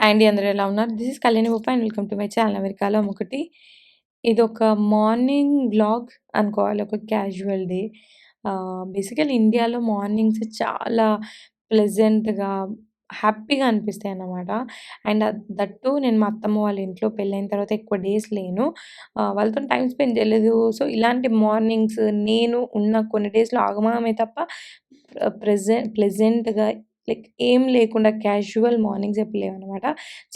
And అండి అందరూ ఎలా ఉన్నారు? This is Kalyani Gopa and welcome to my channel. అమెరికాలో ఒకటి ఇది ఒక మార్నింగ్ బ్లాగ్ అనుకోవాలి ఒక క్యాజువల్ డే. బేసికల్ ఇండియాలో మార్నింగ్స్ చాలా ప్లెజెంట్గా హ్యాపీగా అనిపిస్తాయి అన్నమాట. అండ్ దట్టు నేను మా అత్తమ్మ వాళ్ళ ఇంట్లో పెళ్ళైన తర్వాత ఎక్కువ డేస్ లేను. వాళ్ళతో టైం స్పెండ్ చేయలేదు. సో ఇలాంటి మార్నింగ్స్ నేను ఉన్న కొన్ని డేస్లో ఆగమనమే తప్ప ప్రెజెంట్ ప్లెజెంట్గా లైక్ ఏం లేకుండా క్యాజువల్ మార్నింగ్స్ ఎప్పుడు లేవనమాట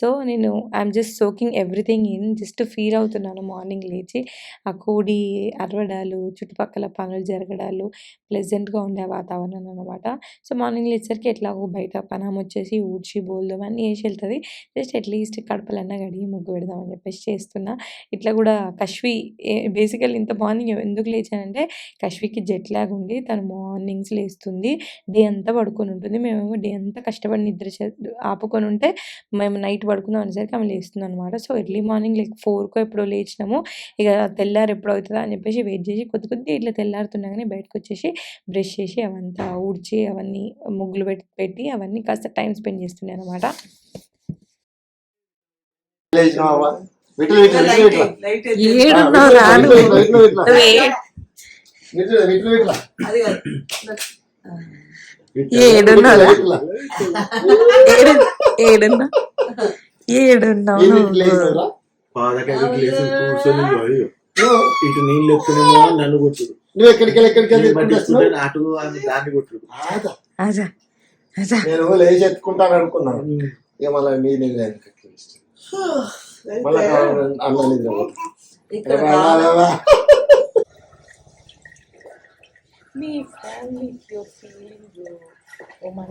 సో నేను I'm just soaking everything in just feel అవుతున్నాను మార్నింగ్ లేచి. ఆ కోడి అరవడాలు చుట్టుపక్కల పనులు జరగడాలు ప్లెజెంట్గా ఉండే వాతావరణం అనమాట సో మార్నింగ్ లేచేసరికి ఎట్లాగో బయట పనం వచ్చేసి ఊడ్చి బోల్దాం అన్నీ వేసి వెళ్తుంది. జస్ట్ అట్లీస్ట్ కడపలన్నా గడిగి ముగ్గు పెడదామని చెప్పేసి చేస్తున్నా. ఇట్లా కూడా కశ్వి బేసికల్ ఇంత మార్నింగ్ ఎందుకు లేచానంటే కశ్వికి జెట్ లాగ్ ఉంది తను మార్నింగ్స్ లేస్తుంది. డే అంతా పడుకొని ఉంటుంది. మేమేమో డే అంతా కష్టపడి నిద్ర ఆపుకొని ఉంటే మేము నైట్ పడుకుందాం అనేసరికి ఆమె లేస్తుంది అనమాట సో ఎర్లీ మార్నింగ్ లైక్ ఫోర్కో ఎప్పుడో లేచినాము. ఇక తెల్లారు ఎప్పుడు అవుతుందా అని చెప్పేసి వెయిట్ చేసి కొద్ది కొద్ది ఇట్లా తెల్లారుతున్నాగానే బయటకు వచ్చేసి బ్రష్ చేసి అవంతా ఊడ్చి అవన్నీ ముగ్గులు పెట్టి పెట్టి అవన్నీ కాస్త టైం స్పెండ్ చేస్తుండే అనమాట. ఏడున్నావు రాను. నువ్వే ఏడున్నా ఏడున్నావు ఇటు నీళ్ళు ఎత్తునేమో నన్ను కొట్టుడు నువ్వు ఎక్కడికి వెళ్ళి ఎక్కడికి అటు దాన్ని కొట్టుడు నేను లేచి ఎత్తుకుంటాను అనుకున్నాను. ఇక మళ్ళీ మీ కావాలని అన్న నిద్ర మీ ఫ్యామిలీ యువర్ ఫీలింగ్ ఓ మన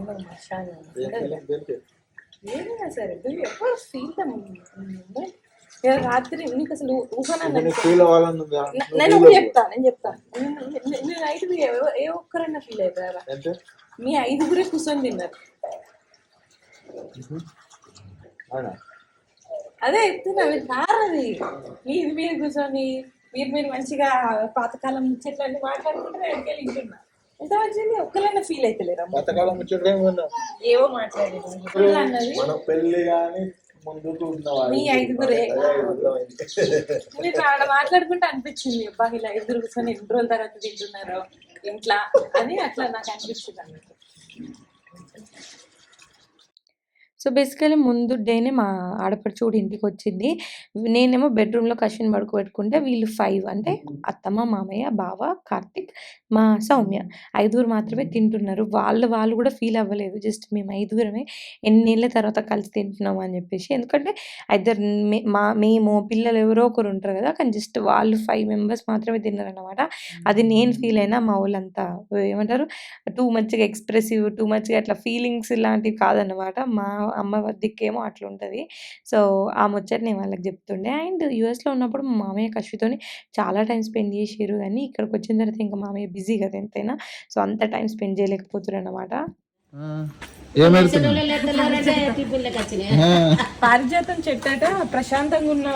ఏదైనా సరే డూ ఎవర్ ఫీల్ ద రాత్రి నీకు అసలు ఊహన నేను. చెప్తా నేను చెప్తా నేను నైట్ ఏ ఒక్కరన్నా ఫీల్ అవుతారా మీ ఐదుగురే కూర్చొని తిన్నారు? అదే చెప్తున్నా మీరు రారది మీరు మీరు కూర్చొని మీరు మీరు మంచిగా పాతకాలం ముచ్చట్లన్నీ మాట్లాడుకుంటే వెనకాల వింటున్నా ఎంత మంచిది? ఒక్కలన్నా ఫీల్ అవుతలేరా పాతకాలం ముచ్చట ఏమన్నా ఏవో మాట్లాడేది. మన పెళ్ళి కానీ ముందుకు ఉన్నవాళ్ళు. మీ ఐదుగురే. ఐదుగురం. మీరు ఆడ మాట్లాడుకుంటే అనిపించింది. అబ్బా ఇలా ఎదురు కూర్చొని ఎన్ని రోజుల తర్వాత తింటున్నారు? ఇంట్లో అని అట్లా నాకు అనిపించింది అన్నట్టు. సో బేసికలీ ముందు డేనే మా ఆడపడుచు కూడా ఇంటికి వచ్చింది నేనేమో బెడ్రూమ్లో కషన్ పడుకోబెట్టుకుంటే వీళ్ళు ఫైవ్ అంటే అత్తమ్మ మామయ్య బావ కార్తిక్ మా సౌమ్య ఐదుగురు మాత్రమే తింటున్నారు. వాళ్ళు వాళ్ళు కూడా ఫీల్ అవ్వలేదు. జస్ట్ మేము ఐదుగురమే ఎన్నేళ్ళ తర్వాత కలిసి తింటున్నాం అని చెప్పేసి. ఎందుకంటే ఇద్దరు మే- మేము పిల్లలు ఎవరో ఒకరు ఉంటారు కదా కానీ జస్ట్ వాళ్ళు ఫైవ్ మెంబర్స్ మాత్రమే తిన్నారనమాట అది నేను ఫీల్ అయినా మా వాళ్ళంతా ఏమంటారు? టూ మచ్గా ఎక్స్ప్రెసివ్ టూ మచ్గా అట్లా ఫీలింగ్స్ ఇలాంటివి కాదన్నమాట. మా అమ్మ దిక్కేమో అట్లా ఉంటుంది సో ఆ ముచ్చట నేను వాళ్ళకి చెప్తుండే. అండ్ యూఎస్లో ఉన్నప్పుడు మా మామయ్య కష్వితోని చాలా టైం స్పెండ్ చేసారు కానీ ఇక్కడికి వచ్చిన తర్వాత ఇంకా మామయ్య బిజీ కదా ఎంతైనా. సో అంత టైం స్పెండ్ చేయలేకపోతున్నారు అనమాట పారిజాతం చెట్టట ప్రశాంతంగా ఉన్న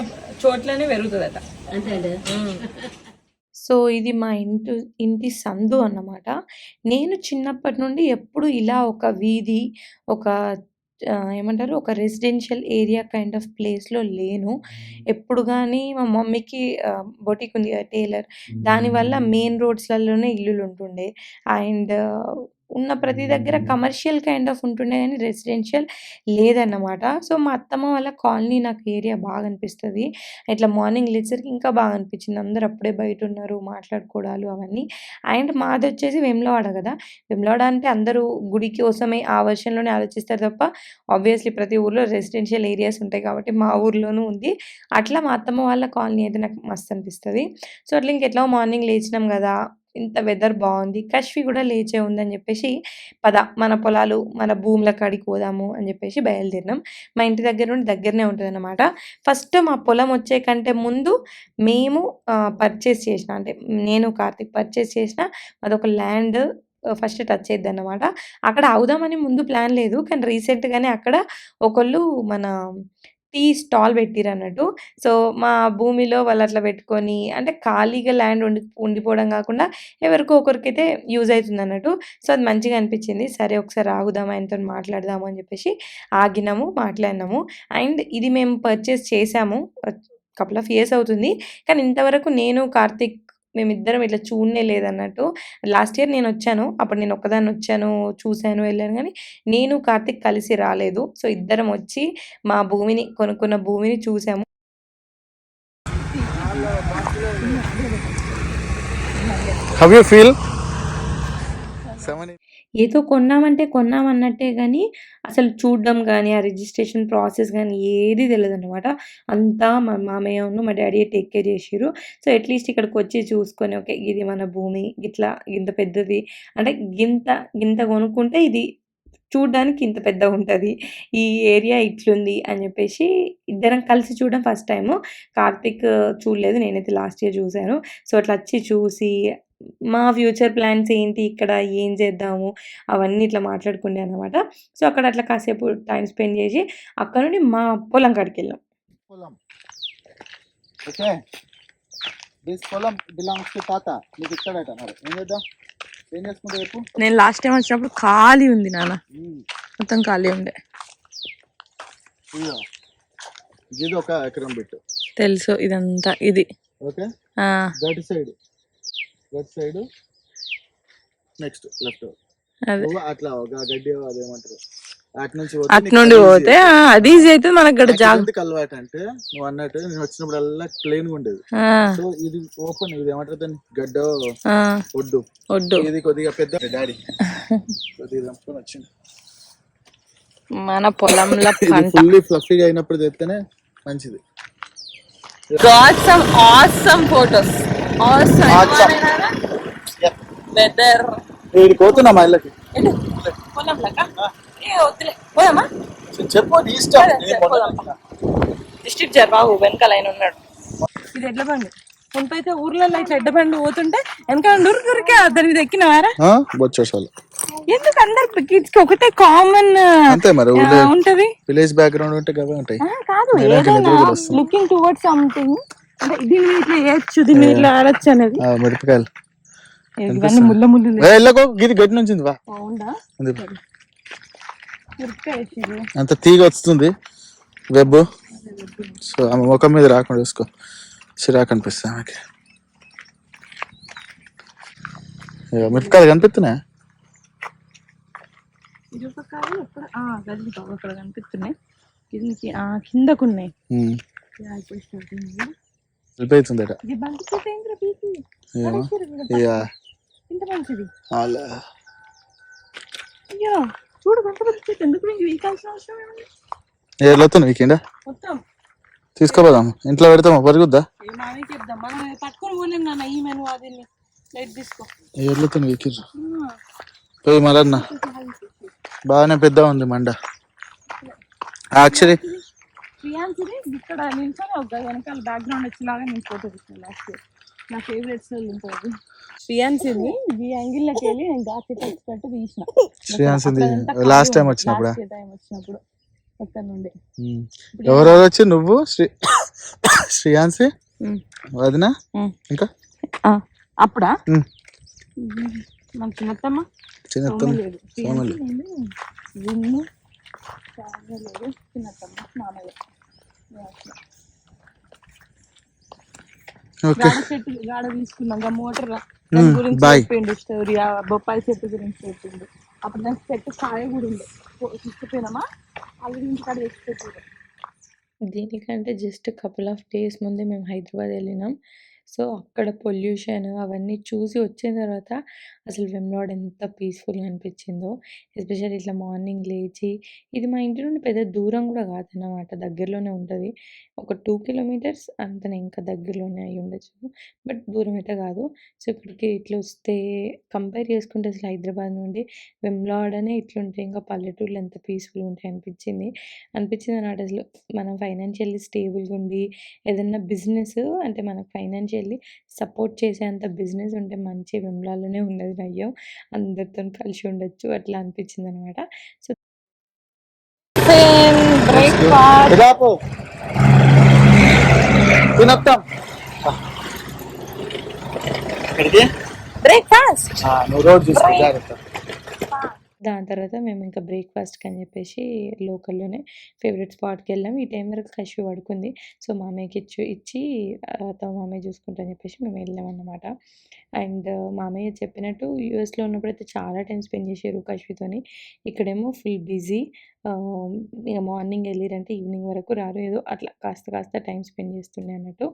చోట్లనే పెరుగుతుందట. అంటే సో ఇది మా ఇంటి ఇంటి సందు అన్నమాట. నేను చిన్నప్పటి నుండి ఎప్పుడు ఇలా ఒక వీధి ఒక ఏమంటారు? ఒక రెసిడెన్షియల్ ఏరియా కైండ్ ఆఫ్ ప్లేస్లో లేను. ఎప్పుడు కానీ మా మమ్మీకి బొటిక్ ఉంది కదా టైలర్. దానివల్ల మెయిన్ రోడ్స్లలోనే ఇల్లులు ఉంటుండే అండ్ ఉన్న ప్రతి దగ్గర కమర్షియల్ కైండ్ ఆఫ్ ఉంటుండే కానీ రెసిడెన్షియల్ లేదన్నమాట. సో మా అత్తమ్మ వాళ్ళ కాలనీ నాకు ఏరియా బాగా అనిపిస్తుంది. ఇట్లా మార్నింగ్ లేచేసరికి ఇంకా బాగా అనిపించింది. అందరూ అప్పుడే బయట ఉన్నారు మాట్లాడుకోవడాలు అవన్నీ. అండ్ మాది వచ్చేసి వెమ్లవాడ కదా. వెమ్లవాడ అంటే అందరూ గుడి కోసమే ఆ వర్షన్లోనే ఆలోచిస్తారు తప్ప ఆబ్వియస్లీ ప్రతి ఊర్లో రెసిడెన్షియల్ ఏరియాస్ ఉంటాయి కాబట్టి మా ఊర్లోనూ ఉంది. అట్లా మా అత్తమ్మ వాళ్ళ కాలనీ అయితే నాకు మస్తు అనిపిస్తుంది. సో అట్లా ఇంకెట్లా మార్నింగ్ లేచినాం కదా. ఇంత వెదర్ బాగుంది కష్వి కూడా లేచే ఉందని చెప్పేసి పద మన పొలాలు మన భూముల కాడికి పోదాము అని చెప్పేసి బయలుదేరినాం. మా ఇంటి దగ్గర నుండి దగ్గరనే ఉంటుంది అనమాట ఫస్ట్ మా పొలం వచ్చే కంటే ముందు మేము పర్చేస్ చేసిన అంటే నేను కార్తిక్ పర్చేస్ చేసిన అదొక ల్యాండ్ ఫస్ట్ టచ్ చేద్ది అనమాట అక్కడ అవుదామని ముందు ప్లాన్ లేదు కానీ రీసెంట్గానే అక్కడ ఒకళ్ళు మన టీ స్టాల్ పెట్టిరన్నట్టు. సో, మా భూమిలో వాళ్ళు అట్లా పెట్టుకొని అంటే ఖాళీగా ల్యాండ్ ఉండి ఉండిపోవడం కాకుండా ఎవరికో ఒకరికైతే యూజ్ అవుతుంది అన్నట్టు సో, అది మంచిగా అనిపించింది. సరే ఒకసారి ఆగుదాం ఆయనతో మాట్లాడదాము అని చెప్పేసి ఆగినాము, మాట్లాడినాము. అండ్ ఇది మేము పర్చేస్ చేసాము. కపుల్ ఆఫ్ ఇయర్స్ అవుతుంది. కానీ ఇంతవరకు నేను, కార్తిక్ మేమిద్దరం ఇట్లా చూడనే లేదన్నట్టు. లాస్ట్ ఇయర్ నేనొచ్చాను. అప్పుడు నేను ఒక్కదాన్నొచ్చాను, చూసాను, వెళ్ళాను గానీ నేను, కార్తీక్ కలిసి రాలేదు. సో, ఇద్దరం వచ్చి మా భూమిని కొనుక్కున్న భూమిని చూసాము. హౌ యూ ఫీల్ సెవెన్ ఏదో కొన్నామంటే కొన్నామన్నట్టే కానీ అసలు చూడడం కానీ ఆ రిజిస్ట్రేషన్ ప్రాసెస్ కానీ ఏది తెలియదు అనమాట అంతా మా మామయ్యను, మా డాడీ టేక్ కేర్ చేసిరు సో, అట్‌లీస్ట్ ఇక్కడికి వచ్చి చూసుకొని ఓకే. ఇది మన భూమి. ఇట్లా ఇంత పెద్దది అంటే గింత గింత కొనుక్కుంటే ఇది చూడడానికి ఇంత పెద్దగుంటది. ఈ ఏరియా ఇట్లుంది అని చెప్పేసి ఇద్దరం కలిసి చూడడం ఫస్ట్ టైము. కార్తీక్ చూడలేదు. నేనైతే లాస్ట్ ఇయర్ చూశాను సో, అట్లా వచ్చి చూసి మా ఫ్యూచర్ ప్లాన్స్ ఏంటి? ఇక్కడ ఏం చేద్దాము? అవన్నీ ఇట్లా మాట్లాడుకునే అనమాట. సో, అక్కడ అట్లా కాసేపు టైమ్ స్పెండ్ చేసి అక్కడ నుండి మా పొలం కాడికెళ్ళాం. పొలం. ఓకే. దిస్ పొలం బిలాంగ్స్ టు తాత. నీకు ఇస్తాడట మరి. ఏం చేద్దాం? ఏం చేసుకుంటా చెప్పు? నేను లాస్ట్ టైం వచ్చినప్పుడు ఖాళీ ఉంది నాన్న. మొత్తం ఖాళీ ఉండే. ఇది ఒక ఎకరం పెట్టు. తెలుసు ఇదంతా ఇది. ఓకే. సైడ్. గట్ సైడ్ నెక్స్ట్ లెఫ్ట్ అట్లా ఒక గడ్డి అదేమంటారు అటు నుంచి అటు నుండి పోతే! అది ఈజీ అయితది మనకు ఇక్కడ జాగ ఎందుకు అలవాటు అంటే నువ్వు అన్నట్టు నేను వచ్చినప్పుడల్లా ప్లేన్ ఉండేది ఆ! సో ఇది ఓపెన్ ఇది ఏమంటారు దాన్ని గడ్డ! ఒడ్డు ఒడ్డు. ఇది కొద్దిగా పెద్ద డాడీ కొద్దిగా దంపుకొని వచ్చింది మన పొలంలో. ఫుల్లీ ఫ్లఫీగా అయినప్పుడు తెస్తేనే మంచిది Got some awesome photos. Awesome. Awesome. Weather. వీడి పోతున్నా మా ఇళ్ళకి. పోదామా? చెప్పు. డిస్ట్రిక్ట్ జర్ బాబు వెనకాల ఆయన ఉన్నాడు ఇది ఎడ్ల బండి కొంతైతే ఊర్లలో ఇట్లా ఎడ్ల బండి పోతుంటే వెనకాల ఉరికే దాని మీద ఎక్కినవారా ఆ? బొచ్చేసాలు ఎందుకు అందరు కిడ్స్కి ఒకటే కామన్ అంతే మరి ఉంటది విలేజ్ బ్యాక్గ్రౌండ్ ఉంటే గవే ఉంటాయి ఆ, కాదు ఏదైనా. లుకింగ్ టువర్డ్స్ సంథింగ్ అంటే దీని మీద ఇట్లా వేయచ్చు దీని మీద ఇట్లా ఆడచ్చు అనేది. ఆ, మిరపకాయలు. ఇవన్నీ ముళ్ళ ముళ్ళు ఏ, వెళ్ళకో గిది గడ్డి నుంచి వా. ఉందా. ఉంది. మిరపకాయ వేసిర్రు. అంత తీగ వస్తుంది వెబ్ సో ఆమె ముఖం మీద రాకుండా చూసుకో. చిరాకు అనిపిస్తుంది ఆమెకి. ఇగో మిరపకాయలు కనిపిస్తున్నాయా? ఎక్కడ? ఆ గది బాబు అక్కడ కనిపిస్తున్నాయి. కిందకి ఆ కిందకున్నాయి. ఇప్పుడు. వెళ్ళిపోతుందట వెళ్ళొస్తుంది వీకెండా మొత్తం. తీసుకోపోదాం. ఇంట్లో పెడతామా పరుగుద్దా వీకెండ్ ఆ, పోయి మళ్ళా బాగానే పెద్ద ఉంది మండ. యాక్చువల్లీ ప్రియాంశిది ఇక్కడ నిల్చొని ఒక వెనకాల బ్యాక్గ్రౌండ్ వచ్చేలాగా నేను ఫోటో తీసిన లాస్ట్ ఇయర్ నా ఫేవరెట్ స్టైల్ ఉంటుంది శ్రియాన్సిని ఈ యాంగిల్లోకి వెళ్ళి నేను ఘాట్ వచ్చినట్టు తీసిన. శ్రేయాన్సింది లాస్ట్ టైం. వచ్చినప్పుడా? time వచ్చినప్పుడు అక్కడ నుండి. ఎవరెవరు వచ్చి నువ్వు శ్రీ శ్రీయాన్సి. వదిన. ఇంకా? ఆ, అప్పుడా. మన చిన్నత్తమ్మ? చిన్నత్తమ్మ. చిన్నత్తమ్మ మామయ్య ఓకే గాడ చెట్టు గాడ తీసుకున్నాం. ఇంకా మోటార్ గురించి బాయ్. చెప్పిండు స్టోరీ. ఆ బొప్పాయి చెట్టు గురించి చెప్పిండు. అప్పుడు దానికి చెట్టు కాయ కూడా ఉండే. తీసుకుపోయినామా? తెచ్చి పెట్టారు దీనికంటే జస్ట్ కపుల్ ఆఫ్ డేస్ ముందే మేము హైదరాబాద్ వెళ్ళినాం. సో అక్కడ పొల్యూషన్ అవన్నీ చూసి వచ్చిన తర్వాత అసలు వెమ్లాడ్ ఎంత పీస్ఫుల్గా అనిపించిందో. ఎస్పెషల్లీ ఇట్లా మార్నింగ్ లేచి ఇది మా ఇంటి నుండి పెద్ద దూరం కూడా కాదన్నమాట దగ్గరలోనే ఉంటుంది. ఒక టూ కిలోమీటర్స్ అంతనే ఇంకా దగ్గరలోనే అయి ఉండొచ్చు. బట్ దూరం అయితే కాదు. సో ఇక్కడికి ఇట్లా వస్తే కంపేర్ చేసుకుంటే అసలు హైదరాబాద్ నుండి వెమ్లాడనే ఇట్లుంటే ఇంకా పల్లెటూళ్ళు ఎంత పీస్ఫుల్గా ఉంటాయి అనిపించింది. అనిపించింది అన్నమాట అసలు మనం ఫైనాన్షియల్లీ స్టేబుల్గా ఉండి ఏదన్నా బిజినెస్ అంటే మనకు ఫైనాన్షియల్లీ సపోర్ట్ చేసేంత బిజినెస్ ఉంటే మంచి వెమ్లాలోనే ఉన్నది నయ్యం అందరితో కలిసి ఉండొచ్చు అట్లా అనిపించింది అనమాట సో బ్రేక్ఫాస్ట్ నువ్వు రోజు చూసుకో జాగ్రత్త దాని తర్వాత మేము ఇంకా బ్రేక్ఫాస్ట్కి అని చెప్పేసి లోకల్లోనే ఫేవరెట్ స్పాట్కి వెళ్ళాం. ఈ టైం వరకు కషి పడుకుంది. సో మామయ్యకి ఇచ్చి ఇచ్చి తమ మామయ్య చూసుకుంటా అని చెప్పేసి మేము వెళ్ళాం అన్నమాట అండ్ మామయ్య చెప్పినట్టు యూఎస్లో ఉన్నప్పుడు అయితే చాలా టైం స్పెండ్ చేశారు కశ్వితోని ఇక్కడేమో ఫుల్ బిజీ. ఇక మార్నింగ్ వెళ్ళిరంటే ఈవినింగ్ వరకు రారు. ఏదో అట్లా కాస్త కాస్త టైం స్పెండ్ చేస్తుండే అన్నట్టు.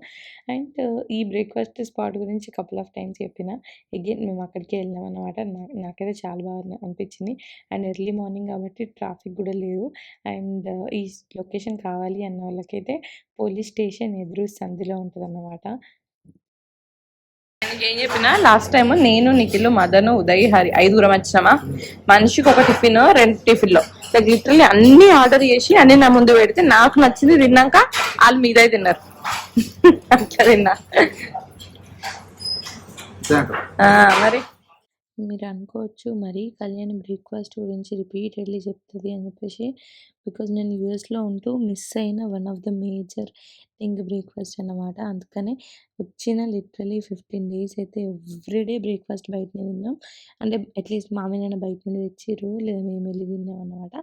అండ్ ఈ బ్రేక్ఫాస్ట్ స్పాట్ గురించి కపుల్ ఆఫ్ టైమ్స్ చెప్పిన. అగైన్ మేము అక్కడికే వెళ్ళాం అన్నమాట నాకైతే చాలా బాగా అనిపించింది. అండ్ ఎర్లీ మార్నింగ్ కాబట్టి ట్రాఫిక్ కూడా లేదు. అండ్ ఈ లొకేషన్ కావాలి అన్న వాళ్ళకైతే పోలీస్ స్టేషన్ ఎదురు సంధిలో ఉంటుంది అన్నమాట ఏం చెప్పిన? లాస్ట్ టైం నేను నిఖిల్ మదను ఉదయ్ హరి ఐదుగురం వచ్చినామా? మనిషికి ఒక టిఫిన్ రెండు టిఫిన్లో. లిటరల్లీ అన్ని ఆర్డర్ చేసి అన్ని నా ముందు పెడితే నాకు నచ్చింది తిన్నాక వాళ్ళు మీదే తిన్నారు. అట్లా తిన్నా. ఆ, మరి? మీరు అనుకోవచ్చు మరి కళ్యాణి బ్రేక్ఫాస్ట్ గురించి రిపీటెడ్లీ చెప్తుంది అని చెప్పేసి బికాజ్ నేను యూఎస్లో ఉంటూ మిస్ అయిన one of the major thing breakfast అన్నమాట. అందుకనే వచ్చిన లిటరలీ ఫిఫ్టీన్ డేస్ అయితే ఎవ్రీడే బ్రేక్ఫాస్ట్ బయటనే తిన్నాం. అంటే అట్లీస్ట్ మామయ్యన బయట నుండి తెచ్చిర్రు లేదా మేము వెళ్ళి తిన్నాం అన్నమాట.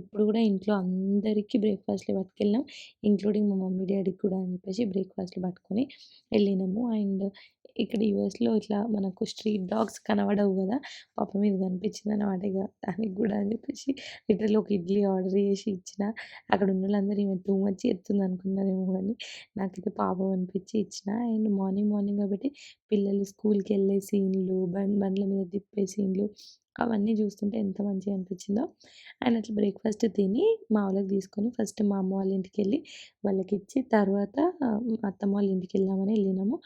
ఇప్పుడు కూడా ఇంట్లో అందరికీ బ్రేక్ఫాస్ట్లు పట్టుకెళ్ళాం ఇంక్లూడింగ్ మా మమ్మీ డాడీకి కూడా అని చెప్పేసి బ్రేక్ఫాస్ట్లు పట్టుకొని వెళ్ళినాము. అండ్ ఇక్కడ యూఎస్లో ఇట్లా మనకు స్ట్రీట్ డాగ్స్ కనబడవు కదా పాపం మీద కనిపించింది అన్నమాట ఇక దానికి కూడా అని చెప్పేసి లిటరల్ ఒక ఇడ్లీ ఆర్డర్ చేసి ఇచ్చిన. అక్కడ ఉన్న వాళ్ళందరూ ఈమె టూ మచ్ ఎత్తుంది అనుకున్నారేమో కానీ నాకైతే పాపం అనిపించి ఇచ్చిన. అండ్ మార్నింగ్ మార్నింగ్ కాబట్టి పిల్లలు స్కూల్కి వెళ్ళే సీన్లు బండ్ బండ్ల మీద తిప్పే సీన్లు అవన్నీ చూస్తుంటే ఎంత మంచిగా అనిపించిందో. అండ్ అట్లా బ్రేక్ఫాస్ట్ తిని మా వాళ్ళకి తీసుకొని ఫస్ట్ మా అమ్మ వాళ్ళ ఇంటికి వెళ్ళి వాళ్ళకి ఇచ్చి తర్వాత అత్తమ్మ వాళ్ళ ఇంటికి వెళ్దామని వెళ్ళినాము.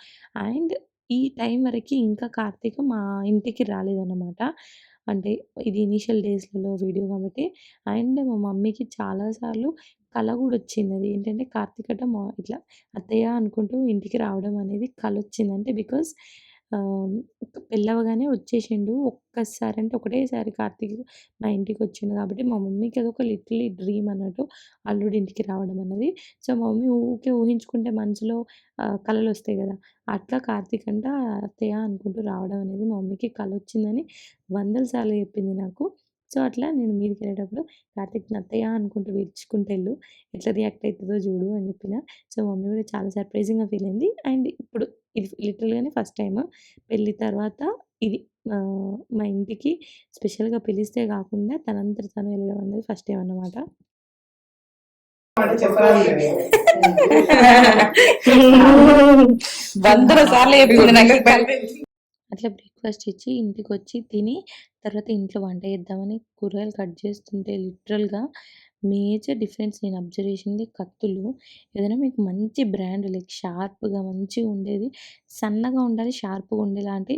అండ్ ఈ టైం వరకు ఇంకా కార్తీక మా ఇంటికి రాలేదన్నమాట. అంటే ఇది ఇనీషియల్ డేస్లలో వీడియో కాబట్టి. అండ్ మా మమ్మీకి చాలాసార్లు కళ కూడా వచ్చింది. అది ఏంటంటే కార్తీక్ ఇట్లా అత్తయ్య అనుకుంటూ ఇంటికి రావడం అనేది కళ వచ్చింది అంటే బికాస్ పెళ్ళవగానే వచ్చేసిండు. ఒక్కసారి అంటే ఒకటేసారి కార్తీక్ మా ఇంటికి వచ్చిండు కాబట్టి మా మమ్మీకి అదొక లిటిల్ డ్రీమ్ అన్నట్టు అల్లుడి ఇంటికి రావడం అన్నది. సో మా మమ్మీ ఊరికే ఊహించుకుంటే మనసులో కళలు వస్తాయి కదా. అట్లా కార్తీక్ అంట అత్తయ్య అనుకుంటూ రావడం అనేది మా మమ్మీకి కళ వచ్చిందని వందల సార్లు చెప్పింది నాకు. సో అట్లా నేను మీదకి వెళ్ళేటప్పుడు కార్తీక్ అత్తయ్య అనుకుంటూ విడుచుకుంటూ వెళ్ళు ఎట్లా రియాక్ట్ అవుతుందో చూడు అని చెప్పిన. సో మమ్మీ కూడా చాలా సర్ప్రైజింగ్గా ఫీల్ అయింది. అండ్ ఇప్పుడు ఇది లిటరల్గానే ఫస్ట్ టైం పెళ్ళి తర్వాత ఇది మా ఇంటికి స్పెషల్గా పిలిస్తే కాకుండా తనంతట తను వెళ్ళడం అనేది ఫస్ట్ టైం అన్నమాట. వందల సార్లు అట్లా బ్రేక్ఫాస్ట్ ఇచ్చి ఇంటికి వచ్చి తిని తర్వాత ఇంట్లో వంట చేద్దామని కూరగాయలు కట్ చేస్తుంటే లిటరల్గా మేజర్ డిఫరెన్స్ నేను అబ్జర్వ్ చేసింది కత్తులు. ఏదైనా మీకు మంచి బ్రాండ్ లైక్ షార్ప్గా మంచిగా ఉండేది సన్నగా ఉండాలి షార్ప్గా ఉండేలాంటి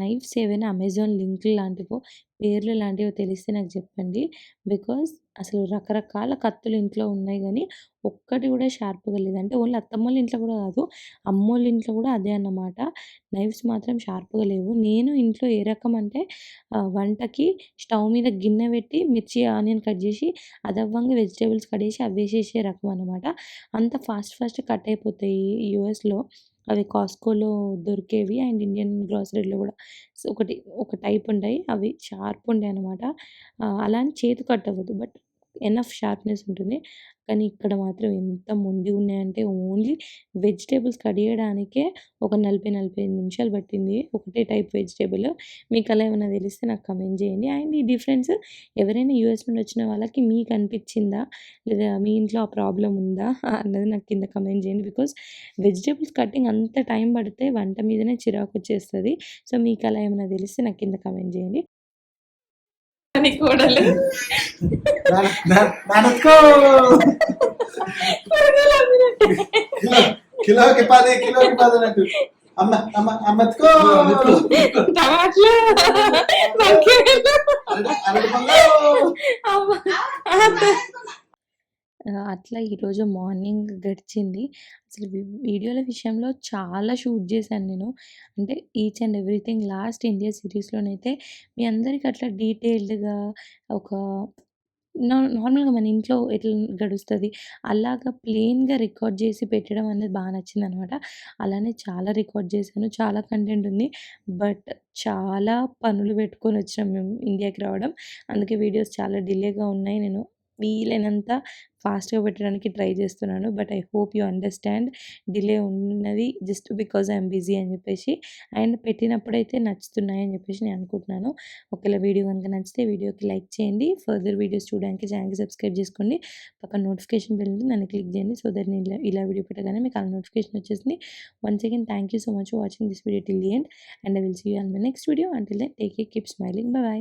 నైఫ్స్ ఏవైనా అమెజాన్ లింక్ లాంటివో పేర్లు లాంటివో తెలిస్తే నాకు చెప్పండి. బికాస్ అసలు రకరకాల కత్తులు ఇంట్లో ఉన్నాయి కానీ ఒక్కటి కూడా షార్ప్గా లేదు. అంటే ఓన్లీ అత్తమ్మోళ్ళ ఇంట్లో కూడా కాదు అమ్మోళ్ళ ఇంట్లో కూడా అదే అన్నమాట. నైఫ్స్ మాత్రం షార్ప్గా లేవు. నేను ఇంట్లో ఏ రకం అంటే వంటకి స్టవ్ మీద గిన్నె పెట్టి మిర్చి ఆనియన్ కట్ చేసి అదవ్వంగా వెజిటేబుల్స్ కట్ చేసి అవి వేసేసే రకం అనమాట అంత ఫాస్ట్ ఫాస్ట్ కట్ అయిపోతాయి యూఎస్లో. అవి కాస్కోలో దొరికేవి అండ్ ఇండియన్ గ్రాసరీలో కూడా. ఒకటి ఒక టైప్ ఉంటాయి అవి షార్ప్ ఉంటాయి అనమాట అలా అని చేతి కట్ అవ్వదు బట్ ఎనఫ్ షార్ప్నెస్ ఉంటుంది. కానీ ఇక్కడ మాత్రం ఎంత మొండి ఉన్నాయంటే ఓన్లీ వెజిటేబుల్స్ కడియడానికే ఒక నలభై నలభై ఐదు నిమిషాలు పట్టింది. ఒకటే టైప్ వెజిటేబుల్. మీకు అలా ఏమైనా తెలిస్తే నాకు కమెంట్ చేయండి. అండ్ ఈ డిఫరెన్స్ ఎవరైనా యూఎస్ నుండి వచ్చిన వాళ్ళకి మీకు అనిపించిందా? లేదా మీ ఇంట్లో ఆ ప్రాబ్లం ఉందా? అన్నది నాకు కింద కమెంట్ చేయండి. బికాస్ వెజిటేబుల్స్ కటింగ్ అంత టైం పడితే వంట మీదనే చిరాకు వచ్చేస్తుంది. సో మీకు అలా ఏమైనా తెలిస్తే నాకు కింద కమెంట్ చేయండి. కోడలు. నానక్కో కిలో కిలోకి పది కిలోకి పది అన్నట్టు. అమ్మ అమ్మ అమ్మత్కో. టమాట్లు. అరటి పండ్లు. అట్లా ఈరోజు మార్నింగ్ గడిచింది అసలు వీడియోల విషయంలో చాలా షూట్ చేశాను నేను అంటే each and everything last India సిరీస్లోనైతే మీ అందరికి అట్లా డీటెయిల్డ్గా ఒక నా నార్మల్‌గా మన ఇంట్లో ఎట్లా గడుస్తుంది అలాగా ప్లెయిన్‌గా రికార్డ్ చేసి పెట్టడం అనేది బాగా నచ్చింది అనమాట అలానే చాలా రికార్డ్ చేశాను. చాలా కంటెంట్ ఉంది. బట్ చాలా పనులు పెట్టుకొని వచ్చినాం మేము ఇండియాకి రావడం. అందుకే వీడియోస్ చాలా డిలేగా ఉన్నాయి. నేను వీలైనంత ఫాస్ట్‌గా పెట్టడానికి ట్రై చేస్తున్నాను. But I hope you understand. Delay ఉన్నది జస్ట్ బికాజ్ ఐఎమ్ బిజీ అని చెప్పేసి. అండ్ పెట్టినప్పుడైతే నచ్చుతున్నాయి అని చెప్పేసి నేను అనుకుంటున్నాను. ఒకవేళ వీడియో కనుక నచ్చితే వీడియోకి లైక్ చేయండి. ఫర్దర్ వీడియోస్ చూడడానికి ఛానల్కి సబ్స్క్రైబ్ చేసుకోండి. పక్కన నోటిఫికేషన్ బెల్ ఉంది. దాన్ని క్లిక్ చేయండి. సో దట్ నేను ఇలా వీడియో పెట్టగానే మీకు అలా నోటిఫికేషన్ వచ్చేసింది once again thank you so much for watching this video till the end. And I will see you on my next video. Until then take a keep smiling. Bye bye.